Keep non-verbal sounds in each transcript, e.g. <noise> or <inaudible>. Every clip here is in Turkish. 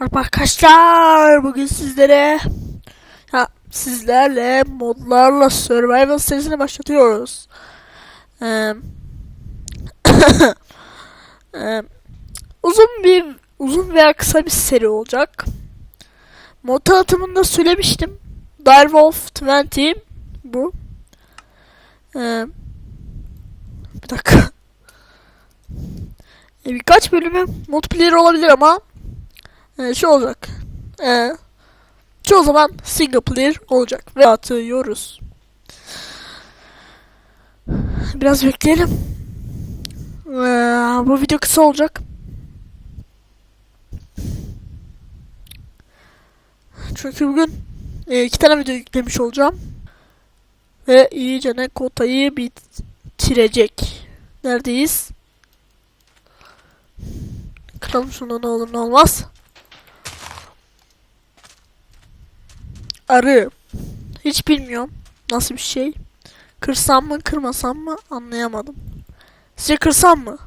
Merhaba arkadaşlar. Bugün sizlere ya sizlerle modlarla survival serisini başlatıyoruz. Ee, <coughs> uzun bir uzun veya kısa bir seri olacak. Mod tanıtımında söylemiştim. Direwolf 20 bu. Ee, bir dakika. <laughs> Ee, birkaç bölümü multiplayer olabilir ama ee, şey olacak. Ee, çoğu zaman single player olacak ve atıyoruz. Biraz bekleyelim. Ee, bu video kısa olacak. Çünkü bugün e, iki tane video yüklemiş olacağım. Ve iyice ne kotayı bitirecek. Neredeyiz? Kıralım şunu ne olur ne olmaz. Arı. Hiç bilmiyorum. Nasıl bir şey. Kırsam mı kırmasam mı anlayamadım. Sizce kırsam mı?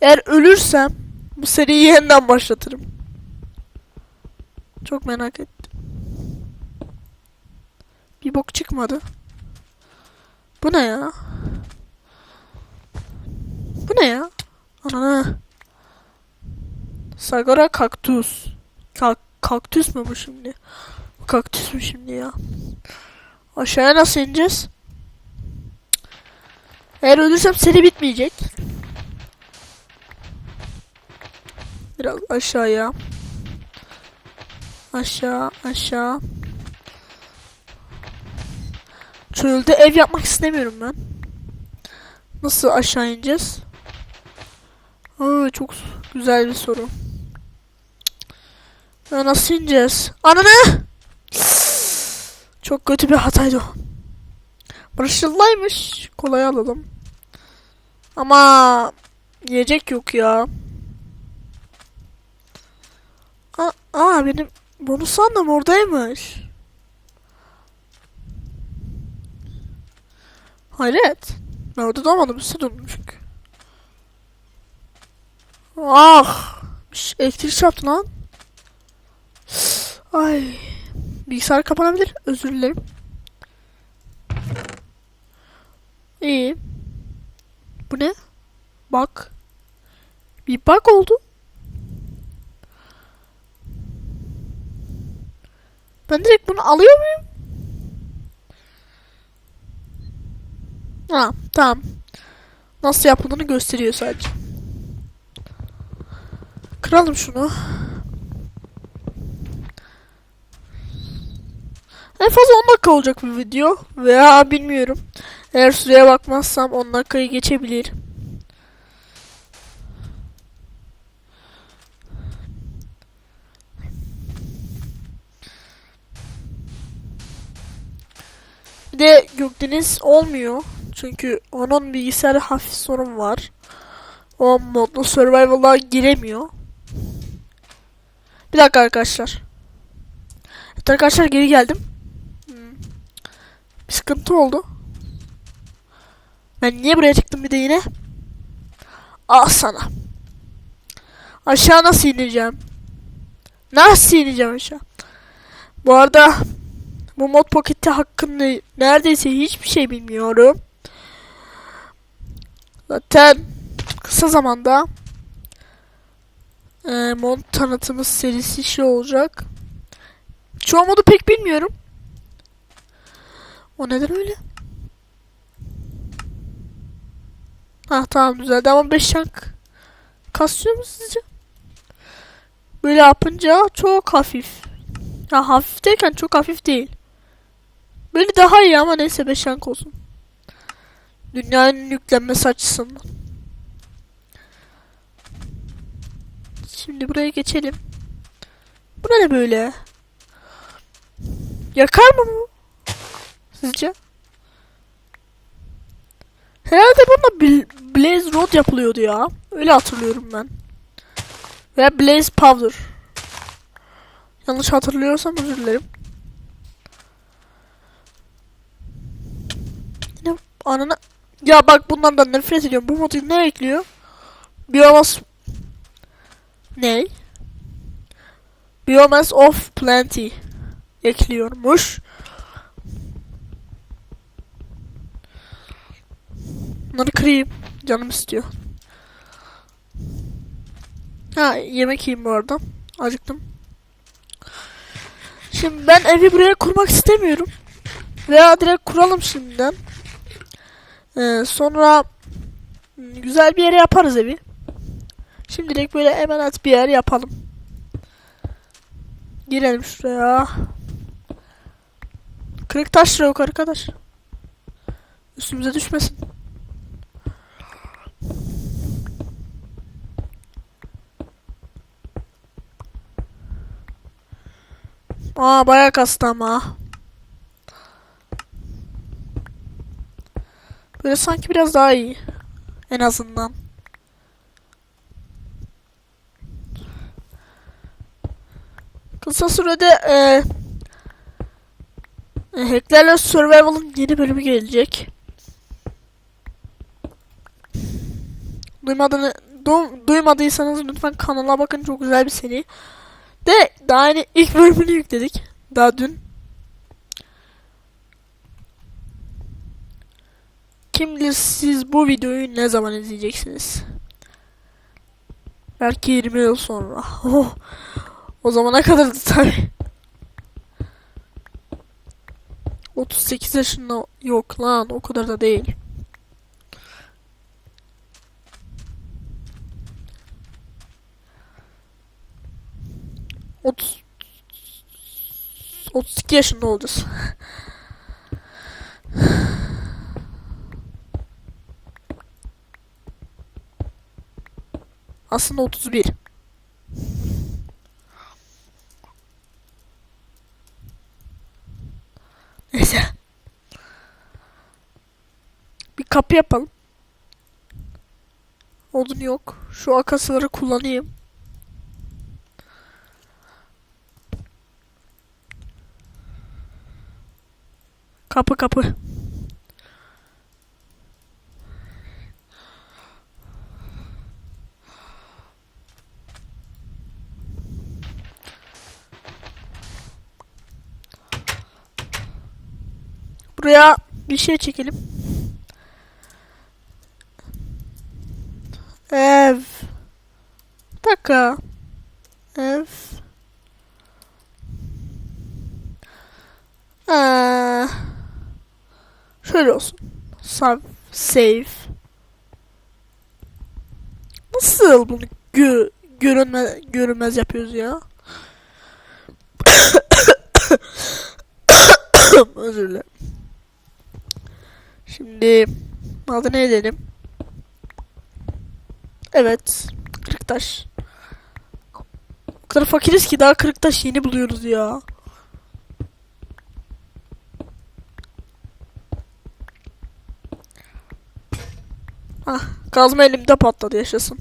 Eğer ölürsem bu seriyi yeniden başlatırım. Çok merak ettim. Bir bok çıkmadı. Bu ne ya? Bu ne ya? Ana. Sagara kaktüs. Kak kaktüs mü bu şimdi? Kaktüs mü şimdi ya? Aşağıya nasıl ineceğiz? Eğer ölürsem seri bitmeyecek. Biraz aşağıya. Aşağı, aşağı. Çölde ev yapmak istemiyorum ben. Nasıl aşağı ineceğiz? Aa, çok güzel bir soru. Ya nasıl ineceğiz? Ananı! Çok kötü bir hataydı o. Barışıldaymış. Kolay alalım. Ama yiyecek yok ya. Aa, aa benim bonus sandım oradaymış. Hayret. Ben orada doğmadım. Üstü çünkü. Ah! Şş, Elektrik çarptı lan. Ay. Bilgisayar kapanabilir. Özür dilerim. İyi. Bu ne? Bak. Bir bug oldu. Ben direkt bunu alıyor muyum? Ha, tamam. Nasıl yapıldığını gösteriyor sadece. Kıralım şunu. En fazla 10 dakika olacak bir video. Veya bilmiyorum. Eğer süreye bakmazsam 10 dakikayı geçebilir. Bir de Gökdeniz olmuyor. Çünkü onun bilgisayarı hafif sorun var. O modlu survival'a giremiyor. Bir dakika arkadaşlar. Evet arkadaşlar geri geldim. Bir sıkıntı oldu. Ben niye buraya çıktım bir de yine? Ah sana. Aşağı nasıl ineceğim? Nasıl ineceğim aşağı? Bu arada bu mod paketi hakkında neredeyse hiçbir şey bilmiyorum. Zaten kısa zamanda e, mod tanıtımı serisi şey olacak. Çoğu modu pek bilmiyorum. O neden öyle? Ha tamam düzeldi ama 5 şank kasıyor mu sizce? Böyle yapınca çok hafif. Ya hafif derken çok hafif değil. Böyle daha iyi ama neyse 5 şank olsun. Dünyanın yüklenmesi açısından. Şimdi buraya geçelim. Bu ne böyle? Yakar mı bu? Sizce? Herhalde Bl- Blaze Road yapılıyordu ya. Öyle hatırlıyorum ben. Veya Blaze Powder. Yanlış hatırlıyorsam özür dilerim. Yine anana... Ya bak bundan da nefret ediyorum. Bu modu ne ekliyor? Biomas... Ne? Biomass of plenty ekliyormuş. Bunları kırayım. Canım istiyor. Ha yemek yiyeyim bu arada. Acıktım. Şimdi ben evi buraya kurmak istemiyorum. Veya direkt kuralım şimdiden. Ee, sonra güzel bir yere yaparız evi. Şimdilik böyle hemen at bir yer yapalım. Girelim şuraya. Kırık taş yok arkadaş. Üstümüze düşmesin. Aa bayağı kastı ama. Böyle sanki biraz daha iyi. En azından. Kısa sürede e, e, Hacklerle Survival'ın yeni bölümü gelecek. Duymadığını, du- duymadıysanız lütfen kanala bakın çok güzel bir seri. De daha yeni ilk bölümünü yükledik. Daha dün. Kim bilir siz bu videoyu ne zaman izleyeceksiniz? Belki 20 yıl sonra. Oh, o zamana kadar da tabii. 38 yaşında yok lan o kadar da değil. Otuz 32 yaşında olacağız. Aslında 31. Neyse. Bir kapı yapalım. Odun yok. Şu akasları kullanayım. Kapı kapı. Buraya bir şey çekelim. Ev. Bir dakika. Ev. Ee, şöyle olsun. Save. Save. Nasıl bunu gö görünme görünmez yapıyoruz ya? <coughs> Özür dilerim. Şimdi adı ne edelim? Evet. Kırıktaş. O kadar fakiriz ki daha kırıktaş yeni buluyoruz ya. Ah, kazma elimde patladı yaşasın.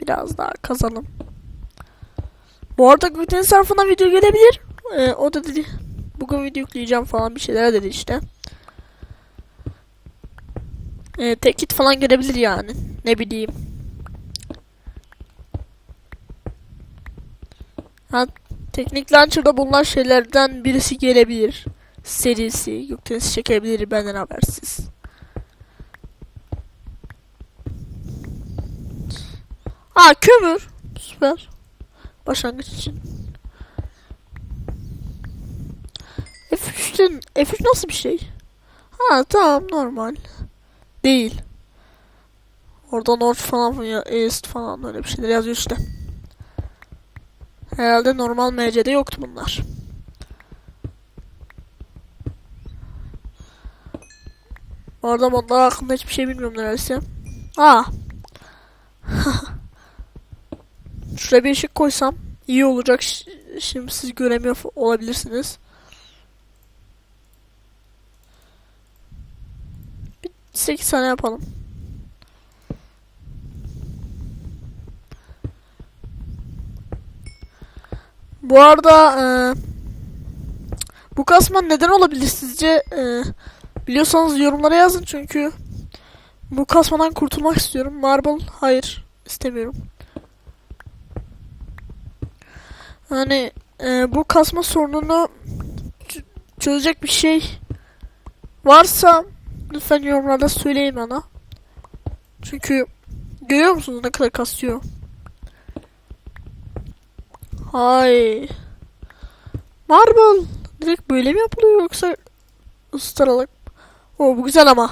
Biraz daha kazalım. Bu arada Gülten sarfına video gelebilir. Ee, o da dedi bugün video yükleyeceğim falan bir şeyler dedi işte. Ee, tek kit falan gelebilir yani. Ne bileyim. Ha, teknik launcher'da bulunan şeylerden birisi gelebilir. Serisi. Yüklenisi çekebilir benden habersiz. Aa kömür. Süper. Başlangıç için. F3'ten F3 nasıl bir şey? Ha tamam normal. Değil. Orada North falan ya East falan öyle bir şeyler yazıyor işte. Herhalde normal MC'de yoktu bunlar. Orada modlar hakkında hiçbir şey bilmiyorum neredeyse. Aa. <laughs> Şuraya bir ışık koysam iyi olacak. Şimdi siz göremiyor olabilirsiniz. Bir 8 tane yapalım. Bu arada e, bu kasma neden olabilir sizce? E, biliyorsanız yorumlara yazın çünkü bu kasmadan kurtulmak istiyorum. Marble hayır istemiyorum. Yani e, bu kasma sorununu çözecek bir şey varsa lütfen yorumlarda söyleyin bana. Çünkü görüyor musunuz ne kadar kasıyor? Hay. Marble direkt böyle mi yapılıyor yoksa ısıtırarak? O bu güzel ama.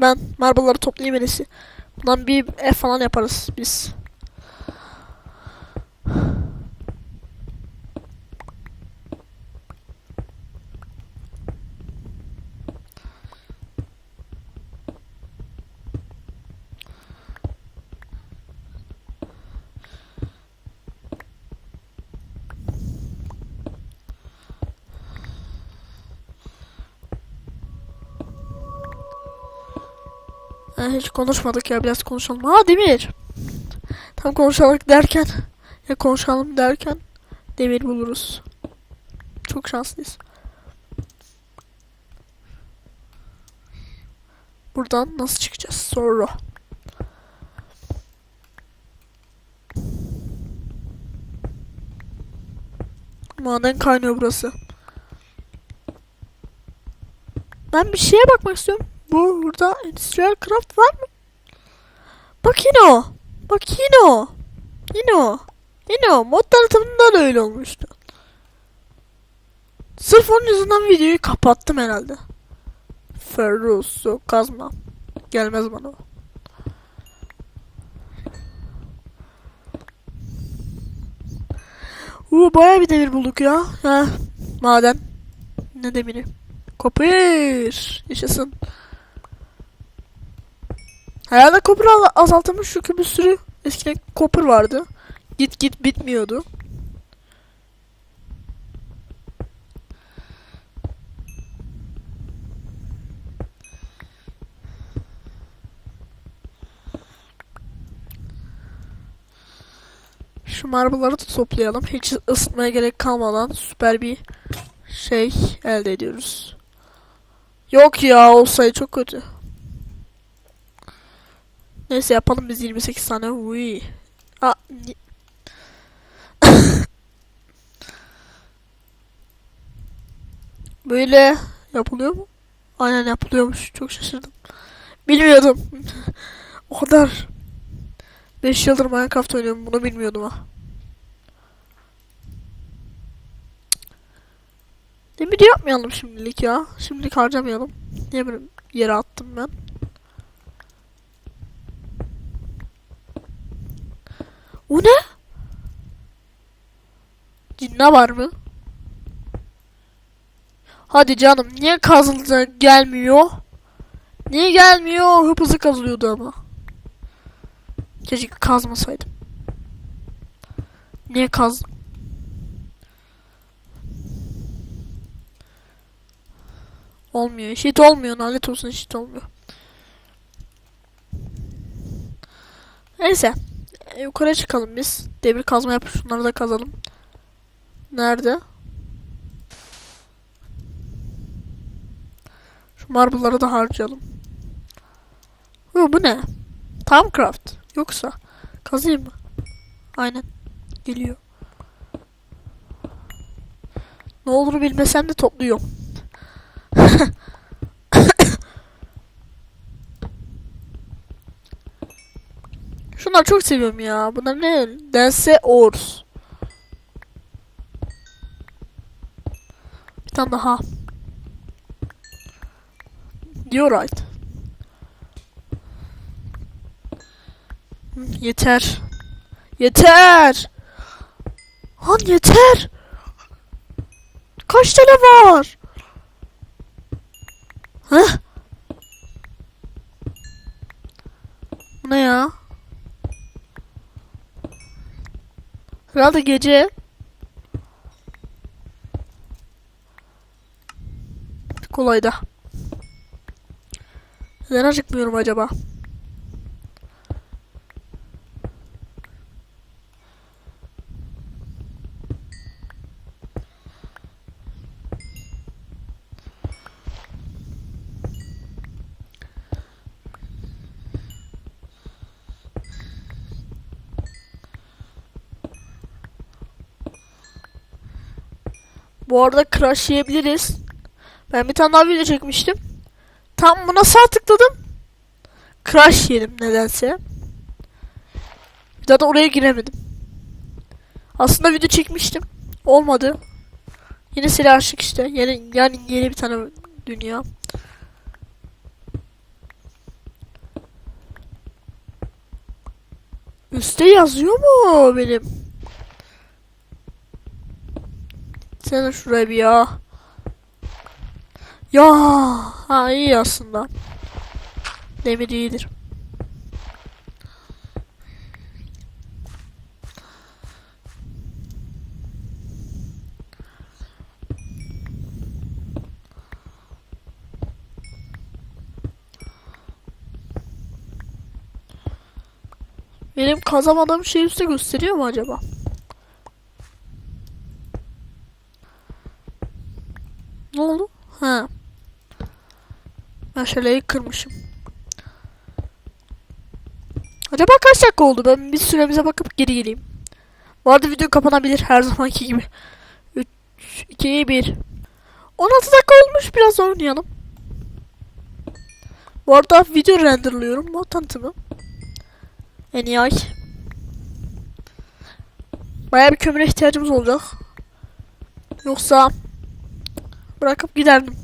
Ben marble'ları toplayayım en. Bundan bir F falan yaparız biz. Ha, hiç konuşmadık ya biraz konuşalım. Ha Demir. Tam konuşalım derken ya konuşalım derken Demir buluruz. Çok şanslıyız. Buradan nasıl çıkacağız? Soru. Maden kaynıyor burası. Ben bir şeye bakmak istiyorum. Bu burada Industrial Craft var mı? Bak yine o. Bak yine o. Yine o. Yine o. Mod tanıtımında da öyle olmuştu. Sırf onun yüzünden videoyu kapattım herhalde. Ferruso kazma. Gelmez bana o. Uuu bayağı bir demir bulduk ya. Ha, maden. Ne demiri? Kopir. Yaşasın. Herhalde al- azaltılmış çünkü bir sürü eskiden kopur vardı. Git git bitmiyordu. Şu marble'ları da toplayalım. Hiç ısıtmaya gerek kalmadan süper bir şey elde ediyoruz. Yok ya o sayı çok kötü. Neyse yapalım biz 28 tane. Uy. Aa, <coughs> Böyle yapılıyor mu? Aynen yapılıyormuş. Çok şaşırdım. Bilmiyordum. <laughs> o kadar. 5 yıldır Minecraft oynuyorum. Bunu bilmiyordum ha. Demir yapmayalım şimdilik ya. Şimdilik harcamayalım. Niye böyle yere attım ben? O ne? Cinne var mı? Hadi canım niye kazıldı gelmiyor? Niye gelmiyor? Hıp hızlı kazılıyordu ama. Keşke kazmasaydım. Niye kaz? Olmuyor. Eşit olmuyor. Lanet olsun eşit olmuyor. Neyse. E, yukarı çıkalım biz. Demir kazma yapıp şunları da kazalım. Nerede? Şu marble'ları da harcayalım. Yo, bu ne? Timecraft. Yoksa kazayım mı? Aynen. Geliyor. Ne olur bilmesem de topluyorum. <laughs> Şunları çok seviyorum ya. Bunlar ne? Dense Ors. Bir tane daha. Diyor right. Yeter. Yeter. Lan yeter. Kaç tane var? Bu ne ya? Herhalde gece. Kolay da. Neden acıkmıyorum acaba? Bu arada crash yiyebiliriz. Ben bir tane daha video çekmiştim. Tam buna sağ tıkladım. Crash yedim nedense. Bir daha da oraya giremedim. Aslında video çekmiştim. Olmadı. Yine silah açtık işte. Yeni, yani yeni bir tane dünya. Üste yazıyor mu benim? Sen şuraya bir ya. Ya, ha iyi aslında. Demir iyidir. Benim kazamadığım şey üstte gösteriyor mu acaba? Ne oldu? Ha. Şöyle kırmışım. Acaba kaç dakika oldu? Ben bir süremize bakıp geri geleyim. Bu arada video kapanabilir her zamanki gibi. 3, 2, 1. 16 dakika olmuş biraz oynayalım. Bu arada video renderlıyorum. Bu tanıtımı. En iyi ay. Bayağı bir kömüre ihtiyacımız olacak. Yoksa bırakıp giderdim.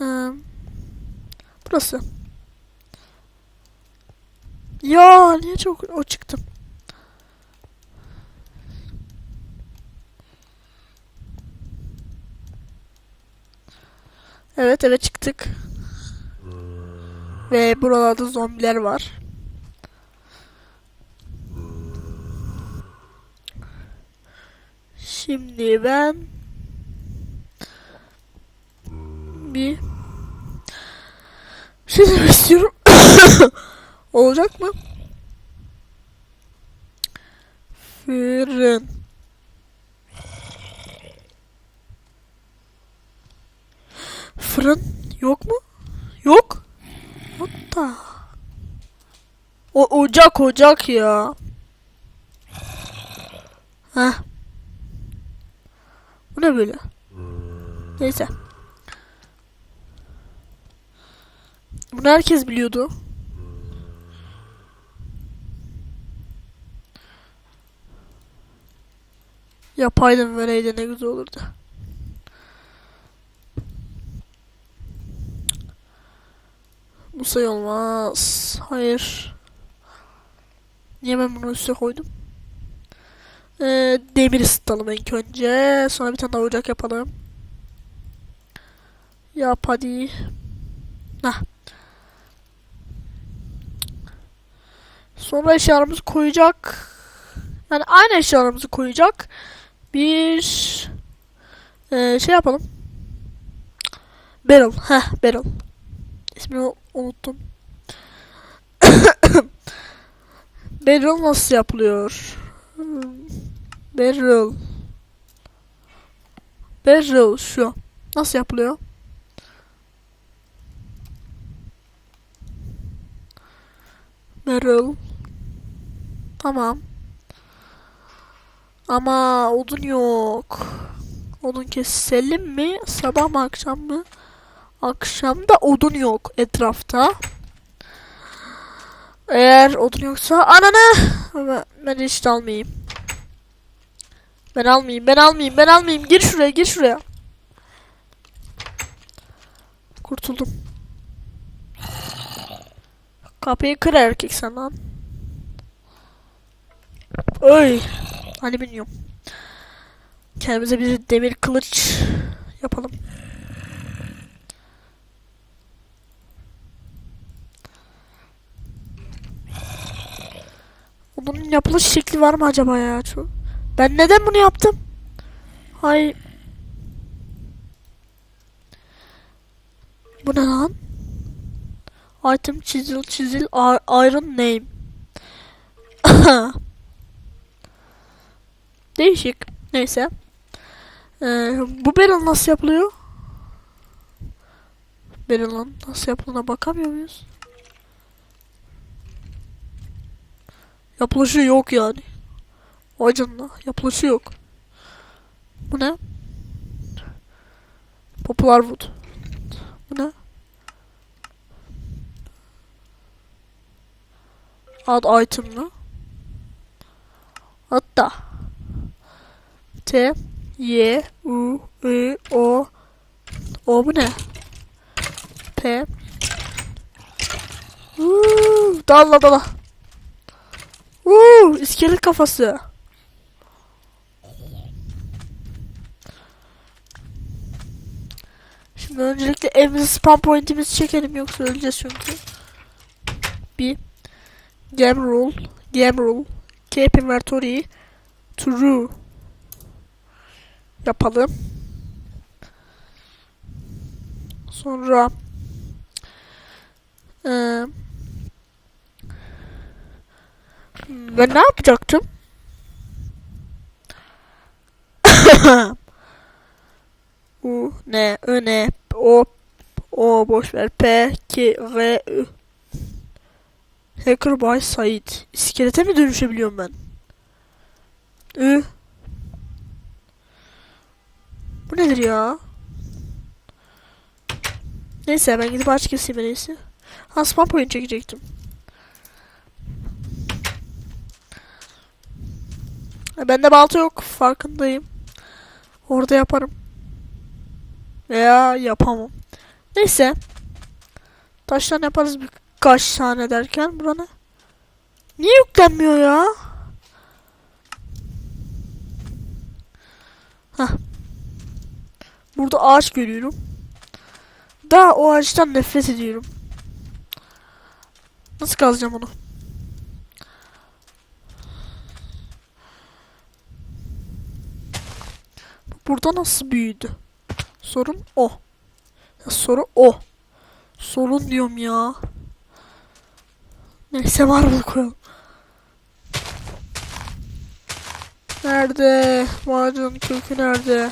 Ee, burası. Ya niye çok o çıktım? Evet eve çıktık. Ve buralarda zombiler var. Şimdi ben bir şey istiyorum. <coughs> Olacak mı? Fırın. Fırın yok mu? Yok. Hatta. O ocak ocak ya. Heh. Bu ne böyle? Neyse. Bunu herkes biliyordu. Yapaydım böyleydi ne güzel olurdu. Bu sayı olmaz. Hayır. Niye ben bunu üstüne koydum? Ee, demir ısıtalım ilk önce. Sonra bir tane daha ocak yapalım. Yap hadi. Hah. Sonra eşyalarımızı koyacak. Yani aynı eşyalarımızı koyacak. Bir ee, şey yapalım. Barrel. Heh barrel. İsmini unuttum. <coughs> Barrel nasıl yapılıyor? Barrel. Barrel şu. Nasıl yapılıyor? Barrel. Tamam. Ama odun yok. Odun keselim mi? Sabah mı akşam mı? Akşamda odun yok etrafta. Eğer odun yoksa ananı ben, hiç almayayım. Ben almayayım, ben almayayım, ben almayayım. Gir şuraya, gir şuraya. Kurtuldum. Kapıyı kır erkek sen lan. Oy. Hani bilmiyorum. Kendimize bir demir kılıç yapalım. Bunun yapılış şekli var mı acaba ya? Ben neden bunu yaptım? Hay. Bu ne lan? Item çizil çizil iron name. <laughs> Değişik. Neyse. Ee, bu barrel nasıl yapılıyor? Barrel'ın nasıl yapıldığına bakamıyor muyuz? Yapılışı yok yani. Vay canına. Yapılışı yok. Bu ne? Poplar wood. Bu ne? Add item mı? Hatta. T Y U I O O bu ne? P Uuu, dalla dalla. Uuu, iskelet kafası. Şimdi öncelikle evimizi spam pointimizi çekelim yoksa öleceğiz çünkü. Bir game rule, game rule, keep inventory true yapalım. Sonra eee ben ne yapacaktım? <laughs> U, N, Ö, N, O, O, boş ver, P, K, R, Ü. Hacker by Said. İskelete mi dönüşebiliyorum ben? Ü. Bu nedir ya? Neyse ben gidip aç keseyim en iyisi. Ha spam point çekecektim. Bende balta yok farkındayım. Orada yaparım. Veya yapamam. Neyse. Taştan yaparız birkaç tane derken buranı. Niye yüklenmiyor ya? Hah. Burada ağaç görüyorum. Daha o ağaçtan nefret ediyorum. Nasıl kazacağım onu? Burada nasıl büyüdü? Sorun o. Ya soru o. Sorun diyorum ya. Neyse var bunu koyalım. Nerede? Macunun kökü nerede?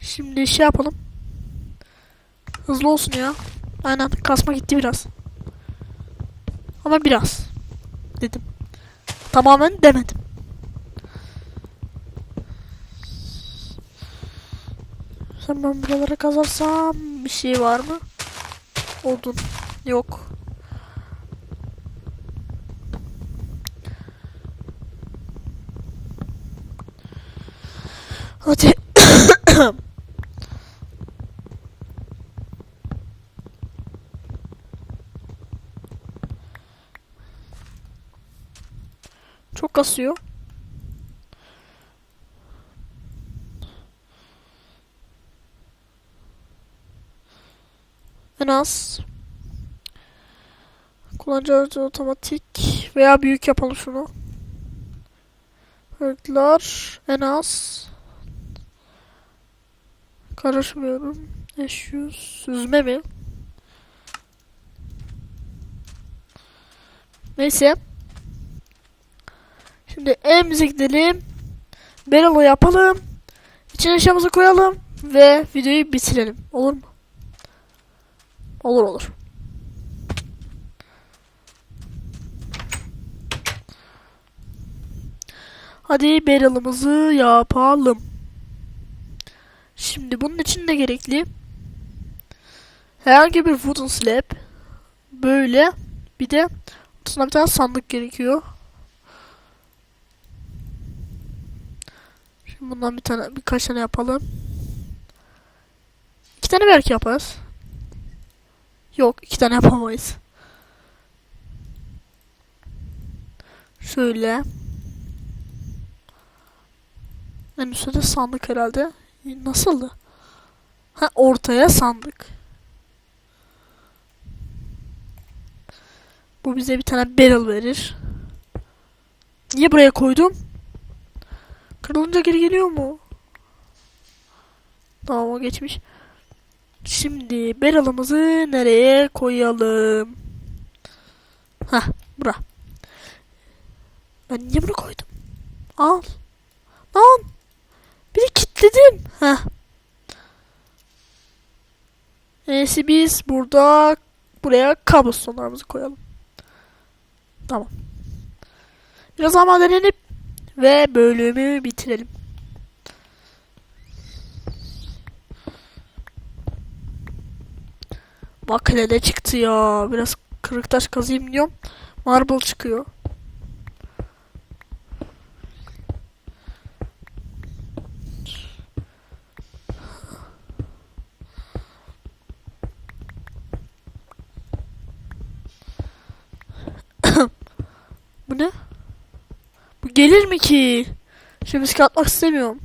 Şimdi şey yapalım. Hızlı olsun ya. Aynen kasma gitti biraz. Ama biraz. Dedim. Tamamen demedim. Sen ben buralara kazarsam bir şey var mı? Odun. Yok. Hadi. Çok kasıyor. En az. Kullanıcı aracı otomatik veya büyük yapalım şunu. Örgüler en az. Karışmıyorum. Eşyüz. Süzme mi? Neyse. Şimdi evimize gidelim. Barrel'ı yapalım. İçine eşyamızı koyalım. Ve videoyu bitirelim. Olur mu? Olur olur. Hadi barrel'ımızı yapalım. Şimdi bunun için ne gerekli? Herhangi bir wooden slab. Böyle. Bir de bir tane sandık gerekiyor. Şimdi bundan bir tane birkaç tane yapalım. İki tane belki yaparız. Yok iki tane yapamayız. Şöyle. En üstte sandık herhalde. Nasıldı? Ha ortaya sandık. Bu bize bir tane barrel verir. Niye buraya koydum? Kırılınca geri geliyor mu? Tamam o geçmiş. Şimdi barrel'ımızı nereye koyalım? Hah Ben niye bunu koydum? Al. Lan. Bir de kilitledim. Heh. Neyse biz burada buraya kablostonelarımızı koyalım. Tamam. Biraz ama denenip ve bölümü bitirelim. Bak ne çıktı ya. Biraz kırık taş kazayım diyorum. Marble çıkıyor. Bu ne? Bu gelir mi ki? Şimdi riske atmak istemiyorum.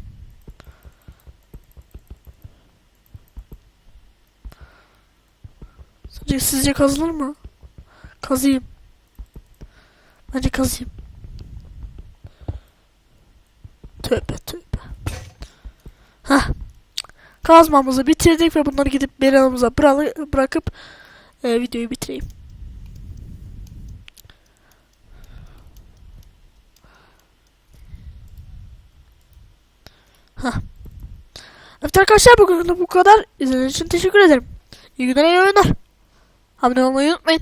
Sizce, sizce kazılır mı? Kazıyım. Bence kazıyım. Tövbe tövbe. Hah. Kazmamızı bitirdik ve bunları gidip beranımıza bıra- bırakıp e, videoyu bitireyim. Hah. Evet arkadaşlar bugün bu kadar. İzlediğiniz için teşekkür ederim. İyi günler, iyi oyunlar. Abone olmayı unutmayın.